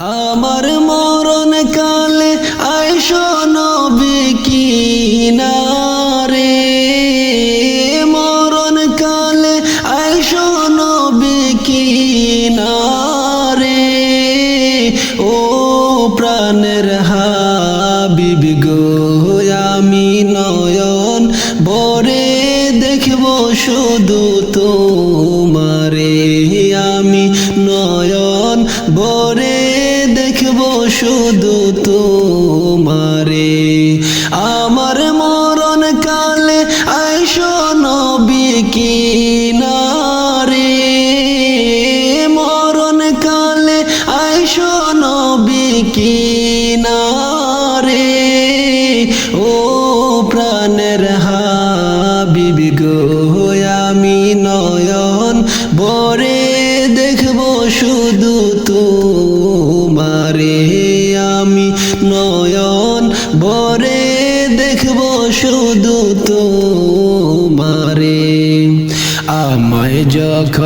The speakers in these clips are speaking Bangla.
আমার মরণ কালে আইসো নবী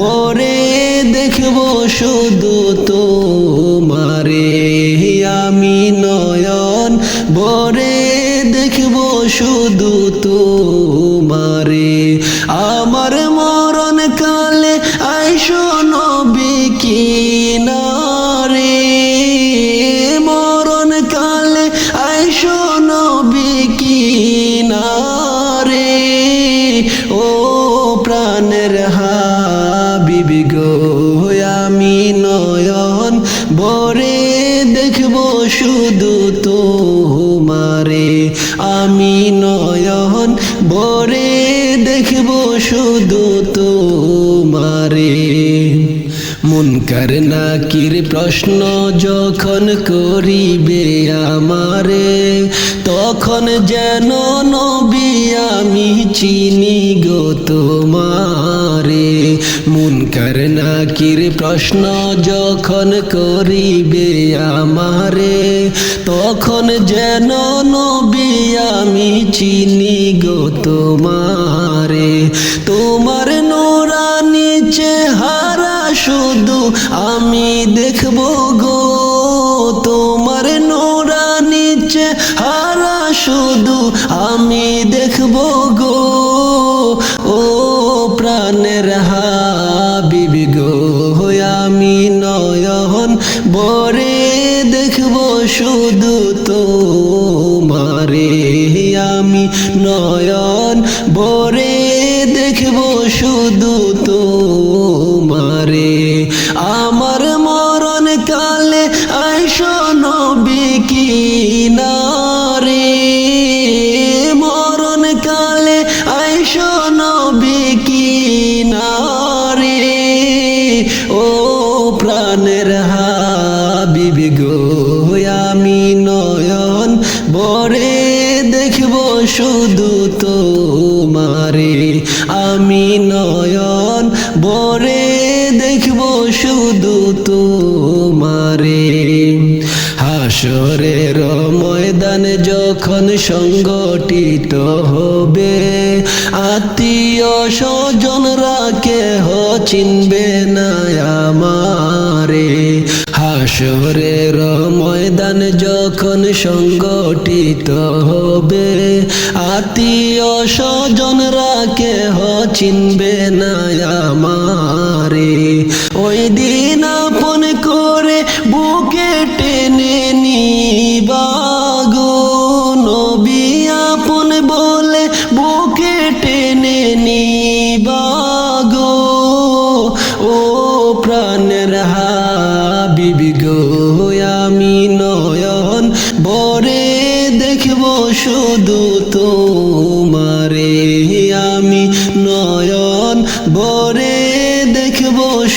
নয়ন দেখব শুধু আমি নয়ন বরে দেখব শুধু তোমারে। মুনকার নাকির প্রশ্ন যখন করিবে আমারে, তখন যেন নবী আমি চিনি গো তোমারে। মুনকার নাকির প্রশ্ন যখন করিবে আমারে, তখন যেন নবী আমি চিনি গো তোমারে। তোমার নোরানি চেহারা শুধু আমি দেখব গো, তোমার নোরা নিচে চেহারা শুধু আমি দেখব গো। ও প্রাণের হাবিবি গো আমি নয়ন বরে দেখব শুধু তোমারে। আমি নয়ন বরে দেখব শুধু নবী কিনারে ও প্রাণের হাবিবি গো, আমি নয়ন বরে দেখব শুধু তোমারে। আমি নয়ন বরে দেখব শুধু তোমারে। হাসরের ময়দান যখন সংগঠিত হবে। আত্মীয় স্বজনরা কেহ চিনবে না আমারে। হাসরের ময়দান যখন সংগঠিত হবে, আত্মীয় স্বজনরা কেহ চিনবে না আমারে। ওই দিন আপন করে বুকে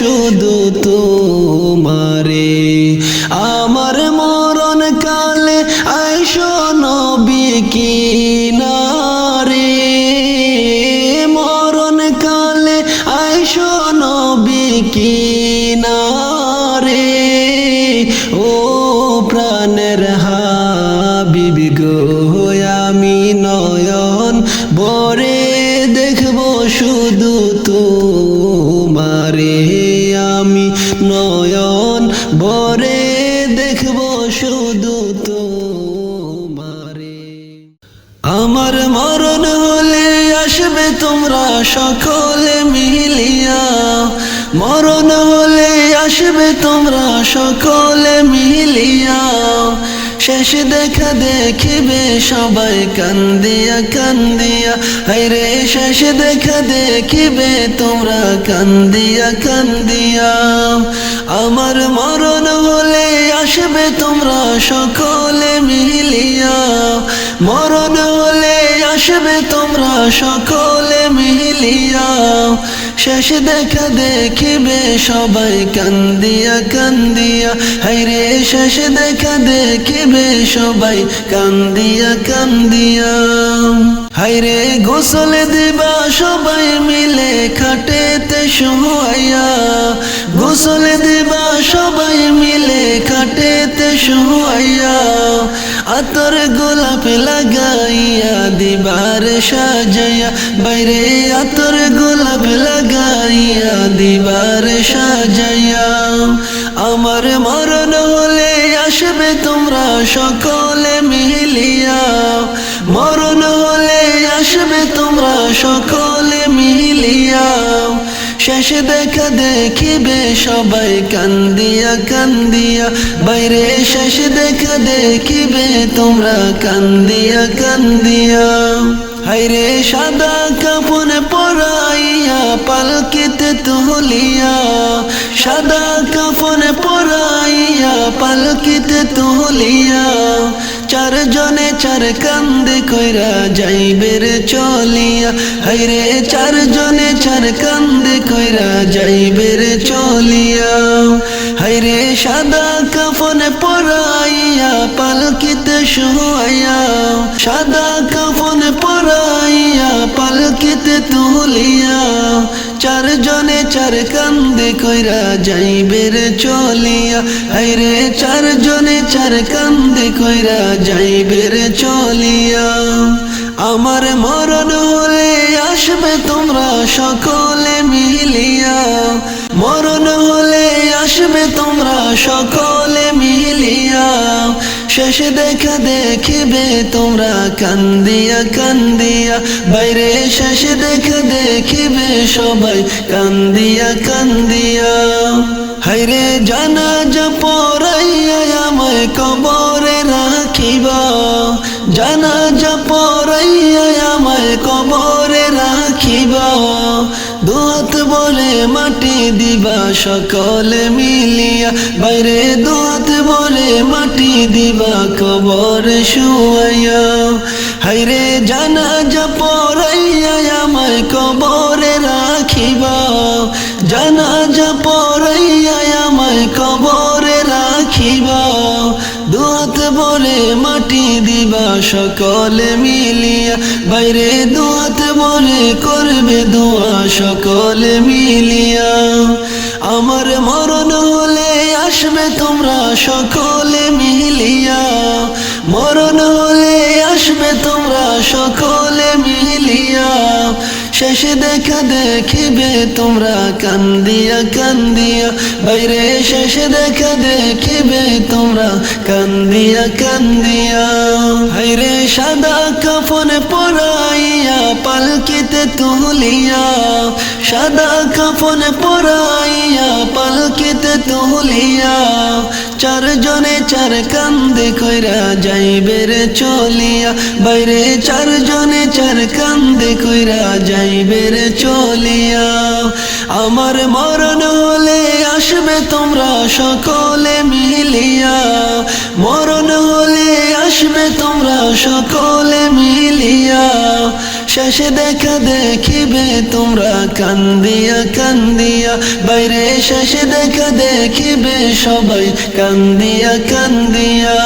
শুধু তোমারে। আমার মরণ হলে আসবে তোমরা সকলে মিলিয়া। মরণ হলে আসবে তোমরা সকলে মিলিয়া। শেষ দেখা দেখিবে সবাই কান্দিয়া কান্দিয়া। হাইরে শেষ দেখা দেখিবে তোমরা কান্দিয়া কান্দিয়া। আমার মরণ হলে আসবে তোমরা সকলে মিলিয়া। মরণ আসবে তোমরা সকলে মিলিয়া। শেষ দেখা দেখিবে সবাই কান্দিয়া কান্দিয়া। হাইরে শেষ দেখা দেখিবে সবাই কান্দিয়া কান্দিয়া। হাইরে গোসল দিবা সবাই মিলে খাটেতে শুয়াইয়া। গোসল দিবা সবাই মিলে খাটেতে শুয়াইয়া। আতর গোলাপ লাগাইয়া দিবার সাজাইয়া। বাইরে আতর গোলাপ লাগাইয়া দিবার সাজাইয়া। আমার মরণ হলে আসবে তোমরা সকলে মিলিয়া। হলে আসবে তোমরা সকলে মিলিয়া। শেষ দেখা দেখিবে সবাই কান্দিয়া কান্দিয়া। বাইরে শেষ দেখা দেখিবে তোমরা কান্দিয়া কান্দিয়া। হাইরে সাদা কাপড় পরাইয়া, পালকিতে তুলিয়া। সাদা কাপড় পরাইয়া, পালকিতে তুলিয়া। চারজনে চার কান্দে কইরা যাইবের চলিয়া। হাইরে চারজনে চার কান্দে কইরা যাইবের চলিয়া। হাইরে সাদা কাফনে পরাইয়া, পালকিতে শুয়াইয়া। সাদা কাফনে পরাইয়া, পালকিতে তুলিয়া। চার কান্দে কইরা যাইবের চলিয়া। হাইরে চারজনে চার কান্দে কইরা যাইবের চলিয়া। আমার মরণ হলে আসবে তোমরা সকলে মিলিয়া। মরণ হলে আসবে তোমরা সকলে মিলিয়া। শেষে দেখা দেখিবে, তোমরা কান্দিয়া কান্দিয়া। বাইরে শেষে দেখা দেখিবে, সবাই কান্দিয়া কান্দিয়া। হাইরে জানা যা পড়াইয়া আমায় কবরে রাখিবা। জানা যা পড়াইয়া আমায় কবরে রাখিবা। বলে মাটি দিবা সকলে মিলিয়া। বাইরে দুহাত বলে মাটি দিবা কবর শুয়াইয়া। হাইরে জানা যা পড়াইয়া আমায় কবরে রাখিবা। জানা যা দিবা সকলে মিলিয়া, বাইরে দোয়াত মনে করবে দোয়া সকলে মিলিয়া। আমার মরণ হলে আসবে তোমরা সকলে মিলিয়া। মরণ হলে আসবে তোমরা সকলে মিলিয়া। শেষে দেখা দেখিবে, তোমরা কান্দিয়া কান্দিয়া। বাইরে শেষে দেখা দেখিবে, তোমরা কান্দিয়া কান্দিয়া। হাইরে সাদা কাফনে পরাইয়া, পালকিতে তুলিয়া। সাদা কাফনে পরাইয়া, পালকিতে তুলিয়া। চারজনে চার কান্দে কইরা যাইবে রে চলিয়া। বাইরে চারজনে চার কান্দে কইরা যাইবে রে চলিয়া। আমার মরণ হলে আসবে তোমরা সকলে মিলিয়া। মরণ হলে আসবে তোমরা সকলে মিলিয়া। শেষে দেখা দেখিবে, তোমরা কান্দিয়া কান্দিয়া। বাইরে শেষে দেখা দেখিবে, সবাই কান্দিয়া কান্দিয়া।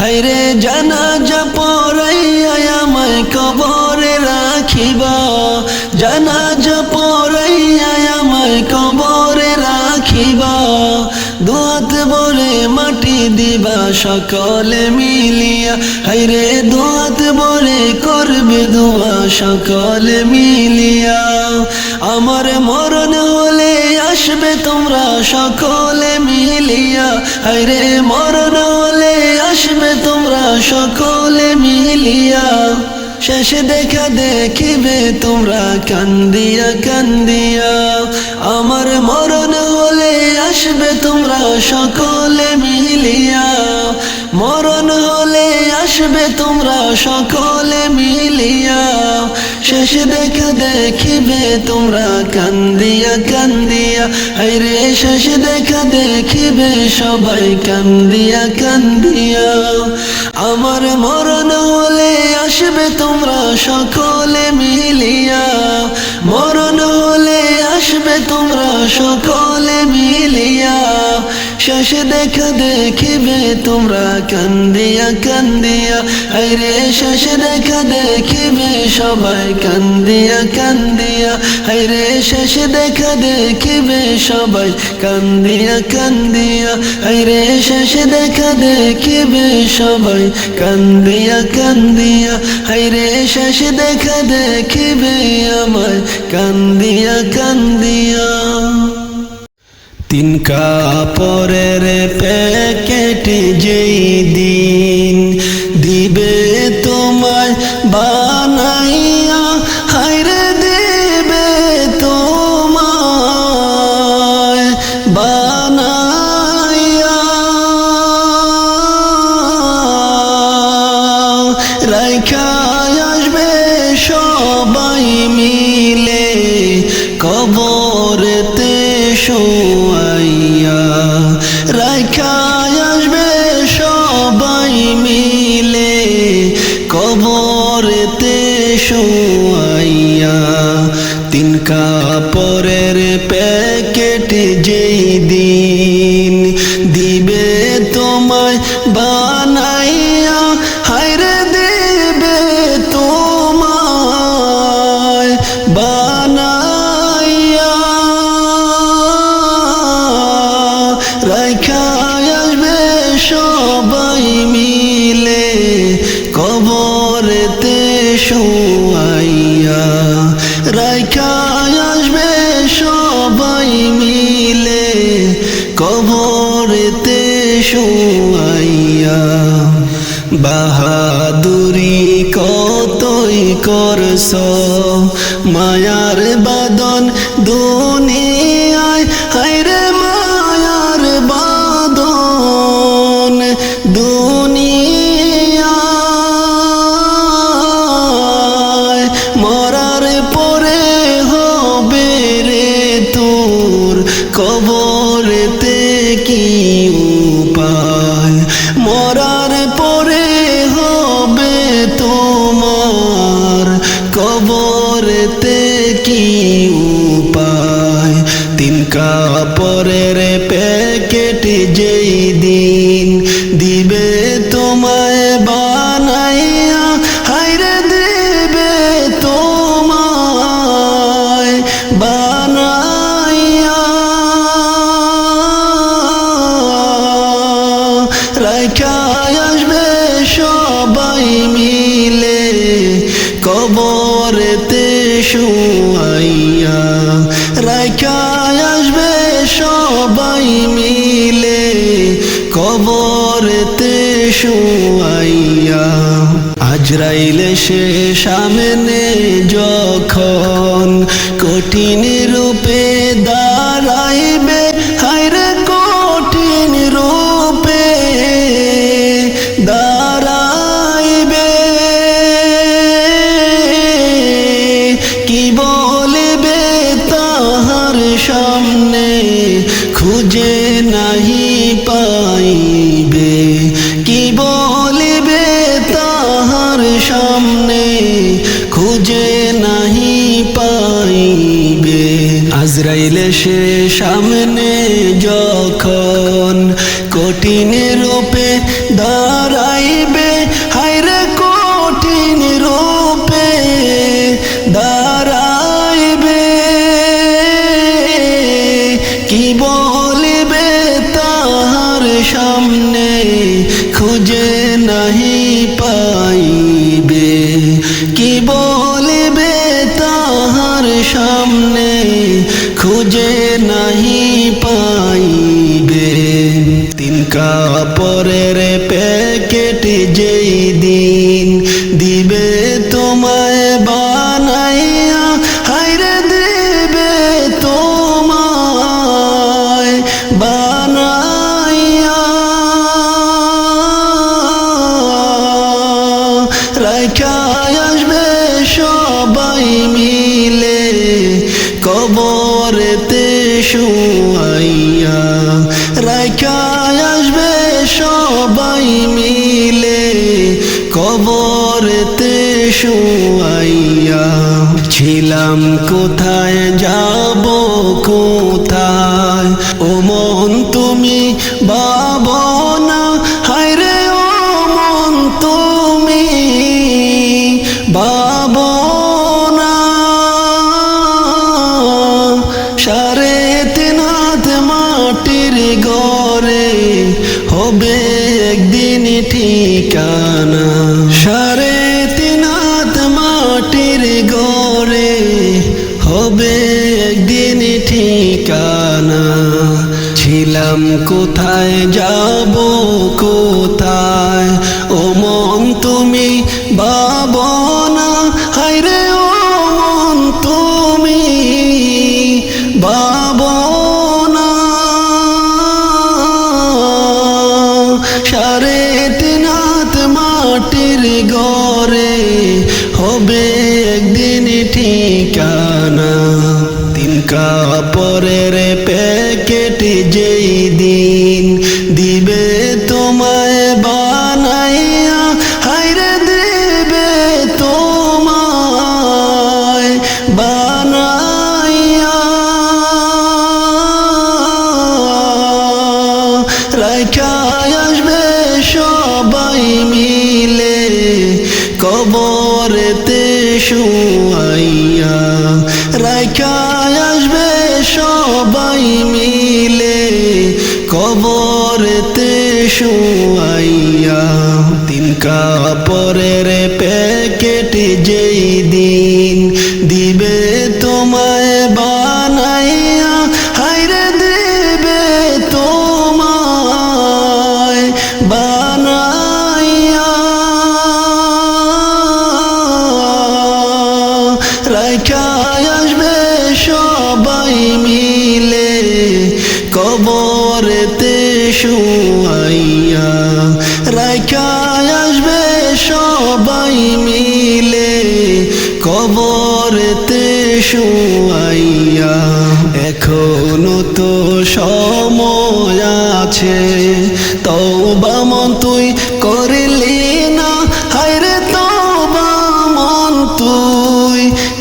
হাইরে জানা যা পড়াইয়া আমায় কবরে রাখিবা। জানা যা পড়াইয়া দিবা সকলে মিলিয়া হাইরে দোয়াত বলে করবে দোয়া সকলে মিলিয়া। আমার মরণ হলে আসবে তোমরা সকলে মিলিয়া হাইরে মরণ হলে আসবে তোমরা সকলে মিলিয়া। শেষে দেখা দেখিবে তোমরা কান্দিয়া কান্দিয়া। আমার মরণ হলে আসবে তোমরা সকলে মিলিয়া। মরণ হলে আসবে তোমরা সকলে মিলিয়া। শেষে দেখা দেখিবে তোমরা কান্দিয়া কান্দিয়া। হাইরে শেষে দেখা দেখিবে সবাই কান্দিয়া কান্দিয়া। আমার মরণ হলে আসবে তোমরা সকলে মিলিয়া। মরণ আসবে তোমরা সকলে মিলিয়া শেষে দেখা দেখিবে তোমরা কান্দিয়া কান্দিয়া। হাইরে শেষে দেখা দেখিবে সবাই কান্দিয়া কান্দিয়া। হাইরে শেষে দেখা দেখিবে সবাই কান্দিয়া কান্দিয়া। হাইরে শেষে দেখা দেখিবে সবাই কান্দিয়া কান্দিয়া। হাইরে শেষে দেখা দেখিবে আমায় কান্দিয়া কান্দিয়া। তিন কাপড়ের প্যাকেট যেই দিন দিবে তোমায় বানাইয়া হাইরে দেবে তোমায় বানাইয়া। রাইখা আসবে সবাই মিলে। রাইখা আসবে সবাই মিলে কবরেতে শোয়াইয়া রাইখা আসবে সবাই মিলে কবরেতে শোয়াইয়া। বাহাদুরি কতই করস মায়ার শুয়াইয়া রাইখা আসবে সবাই মিলে কবরেতে শুয়াইয়া। আজরাইলে সে সামনে যখন খুঁজে নাহি পাইবে। কি বলিবে তাহার সামনে? খুঁজে নাহি পাইবে। আজরাইলে সে সামনে যখন খুঁজে নাহি পাইবে। তিন কাপড়ের মিলে কবরেতে শুয়াইয়া ছিলাম কোথায় যাব কোথায়? ও মন তুমি বা হবে একদিন ঠিকানা। ছিলাম কোথায় যাব কোথায়? ও মন তুমি বাবা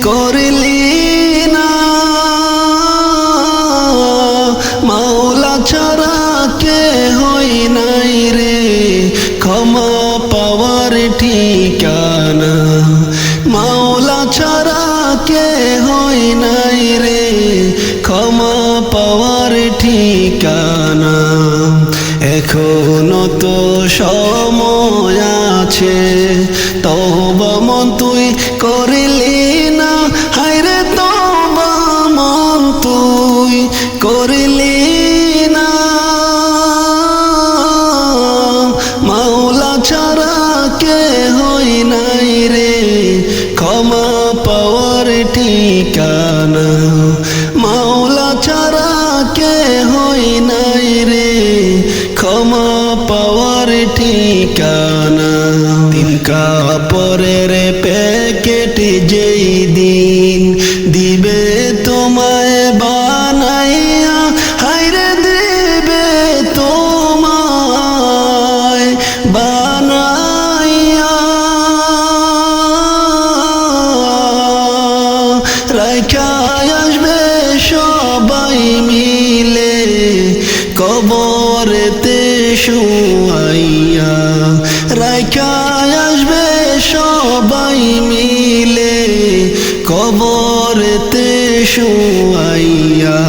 করলে দেখায় আসবে সবাই মিলে কবরেতে শুয়াইয়া। রাখায় আসবে সবাই মিলে কবরেতে শুয়াইয়া।